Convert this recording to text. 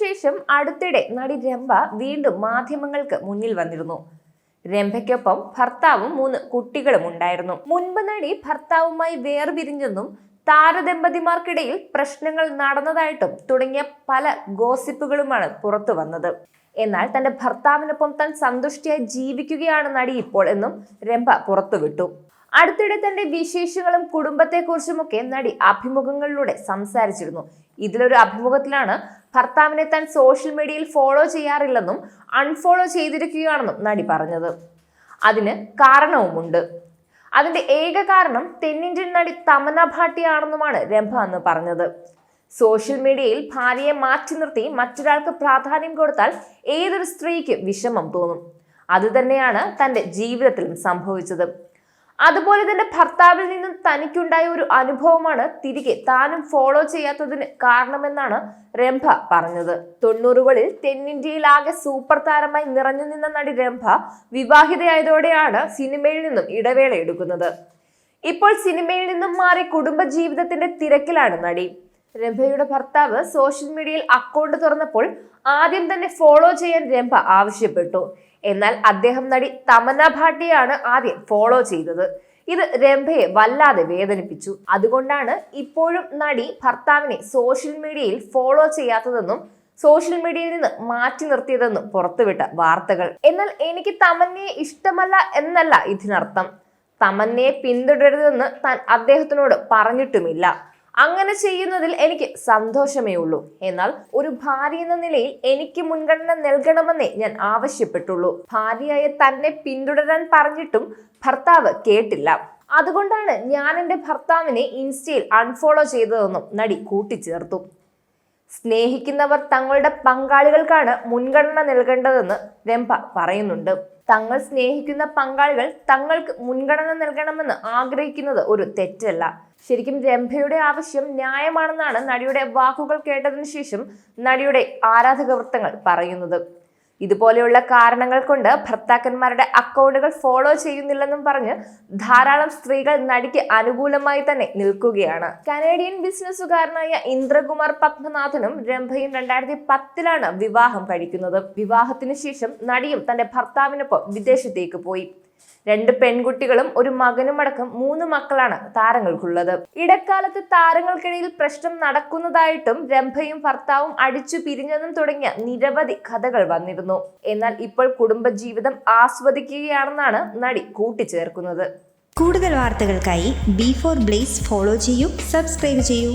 ശേഷം അടുത്തിടെ നടി രംഭ വീണ്ടും മാധ്യമങ്ങൾക്ക് മുന്നിൽ വന്നിരുന്നു. രംഭയ്ക്കൊപ്പം ഭർത്താവും മൂന്ന് കുട്ടികളും ഉണ്ടായിരുന്നു. മുൻപ് നടി ഭർത്താവുമായി വേർപിരിഞ്ഞെന്നും താരദമ്പതിമാർക്കിടയിൽ പ്രശ്നങ്ങൾ നടന്നതായിട്ടും തുടങ്ങിയ പല ഗോസിപ്പുകളുമാണ് പുറത്തു വന്നത്. എന്നാൽ തന്റെ ഭർത്താവിനൊപ്പം താൻ സന്തുഷ്ടിയായി ജീവിക്കുകയാണ് നടി ഇപ്പോൾ എന്നും രംഭ പുറത്തുവിട്ടു. അടുത്തിടെ തന്റെ വിശേഷങ്ങളും കുടുംബത്തെക്കുറിച്ചുമൊക്കെ നടി അഭിമുഖങ്ങളിലൂടെ സംസാരിച്ചിരുന്നു. ഇതിലൊരു അഭിമുഖത്തിലാണ് ഭർത്താവിനെ താൻ സോഷ്യൽ മീഡിയയിൽ ഫോളോ ചെയ്യാറില്ലെന്നും അൺഫോളോ ചെയ്തിരിക്കുകയാണെന്നും നടി പറഞ്ഞത്. അതിന് കാരണവുമുണ്ട്. അതിന്റെ ഏക കാരണം തെന്നിന്ത്യൻ നടി തമന ഭാട്ടിയാണെന്നുമാണ് രംഭ അന്ന് പറഞ്ഞത്. സോഷ്യൽ മീഡിയയിൽ ഭാര്യയെ മാറ്റി നിർത്തി മറ്റൊരാൾക്ക് പ്രാധാന്യം കൊടുത്താൽ ഏതൊരു സ്ത്രീക്കും വിഷമം തോന്നും. അതുതന്നെയാണ് തന്റെ ജീവിതത്തിലും സംഭവിച്ചത്. അതുപോലെ തന്നെ ഭർത്താവിൽ നിന്നും തനിക്കുണ്ടായ ഒരു അനുഭവമാണ് തിരികെ താനും ഫോളോ ചെയ്യാത്തതിന് കാരണമെന്നാണ് രംഭ പറഞ്ഞത്. തൊണ്ണൂറുകളിൽ തെന്നിന്ത്യയിലാകെ സൂപ്പർ താരമായി നിറഞ്ഞു നിന്ന നടി രംഭ വിവാഹിതയായതോടെയാണ് സിനിമയിൽ നിന്നും ഇടവേള എടുക്കുന്നത് ഇപ്പോൾ സിനിമയിൽ നിന്നും മാറി കുടുംബജീവിതത്തിന്റെ തിരക്കിലാണ് നടി. രംഭയുടെ ഭർത്താവ് സോഷ്യൽ മീഡിയയിൽ അക്കൗണ്ട് തുറന്നപ്പോൾ ആദ്യം തന്നെ ഫോളോ ചെയ്യാൻ രംഭ ആവശ്യപ്പെട്ടു. എന്നാൽ അദ്ദേഹം നടി തമന്ന ഭാട്ടിയാണ് ആദ്യം ഫോളോ ചെയ്തത്. ഇത് രംഭയെ വല്ലാതെ വേദനിപ്പിച്ചു. അതുകൊണ്ടാണ് ഇപ്പോഴും നടി ഭർത്താവിനെ സോഷ്യൽ മീഡിയയിൽ ഫോളോ ചെയ്യാത്തതെന്നും സോഷ്യൽ മീഡിയയിൽ നിന്ന് മാറ്റി നിർത്തിയതെന്നും പുറത്തുവിട്ട വാർത്തകൾ. എന്നാൽ എനിക്ക് തമന്നയെ ഇഷ്ടമല്ല എന്നല്ല ഇതിനർത്ഥം. തമന്നയെ പിന്തുടരുതെന്ന് താൻ അദ്ദേഹത്തിനോട് പറഞ്ഞിട്ടുമില്ല. അങ്ങനെ ചെയ്യുന്നതിൽ എനിക്ക് സന്തോഷമേ ഉള്ളൂ. എന്നാൽ ഒരു ഭാര്യ എന്ന നിലയിൽ എനിക്ക് മുൻഗണന നൽകണമെന്നേ ഞാൻ ആവശ്യപ്പെട്ടുള്ളൂ. ഭാര്യയായ തന്നെ പിന്തുടരാൻ പറഞ്ഞിട്ടും ഭർത്താവ് കേട്ടില്ല. അതുകൊണ്ടാണ് ഞാൻ എന്റെ ഭർത്താവിനെ ഇൻസ്റ്റയിൽ അൺഫോളോ ചെയ്തതെന്നും നടി കൂട്ടിച്ചേർത്തു. സ്നേഹിക്കുന്നവർ തങ്ങളുടെ പങ്കാളികൾക്കാണ് മുൻഗണന നൽകേണ്ടതെന്ന് രംഭ പറയുന്നുണ്ട്. തങ്ങൾ സ്നേഹിക്കുന്ന പങ്കാളികൾ തങ്ങൾക്ക് മുൻഗണന നൽകണമെന്ന് ആഗ്രഹിക്കുന്നത് ഒരു തെറ്റല്ല. ശരിക്കും രംഭയുടെ ആവശ്യം ന്യായമാണെന്നാണ് നടിയുടെ വാക്കുകൾ കേട്ടതിന് ശേഷം നടിയുടെ ആരാധക വൃത്തങ്ങൾ പറയുന്നത്. ഇതുപോലെയുള്ള കാരണങ്ങൾ കൊണ്ട് ഭർത്താക്കന്മാരുടെ അക്കൗണ്ടുകൾ ഫോളോ ചെയ്യുന്നില്ലെന്നും പറഞ്ഞ് ധാരാളം സ്ത്രീകൾ നടിക്ക് അനുകൂലമായി തന്നെ നിൽക്കുകയാണ്. കനേഡിയൻ ബിസിനസ്സുകാരനായ ഇന്ദ്രകുമാർ പത്മനാഥനും രംഭയും രണ്ടായിരത്തി പത്തിലാണ് വിവാഹം കഴിക്കുന്നത്. വിവാഹത്തിന് ശേഷം നടിയും തന്റെ ഭർത്താവിനൊപ്പം വിദേശത്തേക്ക് പോയി. രണ്ട് പെൺകുട്ടികളും ഒരു മകനും അടക്കം മൂന്ന് മക്കളാണ് താരങ്ങൾക്കുള്ളത്. ഇടക്കാലത്ത് താരങ്ങൾക്കിടയിൽ പ്രശ്നം നടക്കുന്നതായിട്ടും രംഭയും ഭർത്താവും അടിച്ചു പിരിഞ്ഞതും തുടങ്ങിയ നിരവധി കഥകൾ വന്നിരുന്നു. എന്നാൽ ഇപ്പോൾ കുടുംബജീവിതം ആസ്വദിക്കുകയാണെന്നാണ് നടി കൂട്ടിച്ചേർക്കുന്നത്. കൂടുതൽ വാർത്തകൾക്കായി ബി ഫോർ ബ്ലേസ് ഫോളോ ചെയ്യൂ സബ്സ്ക്രൈബ് ചെയ്യൂ.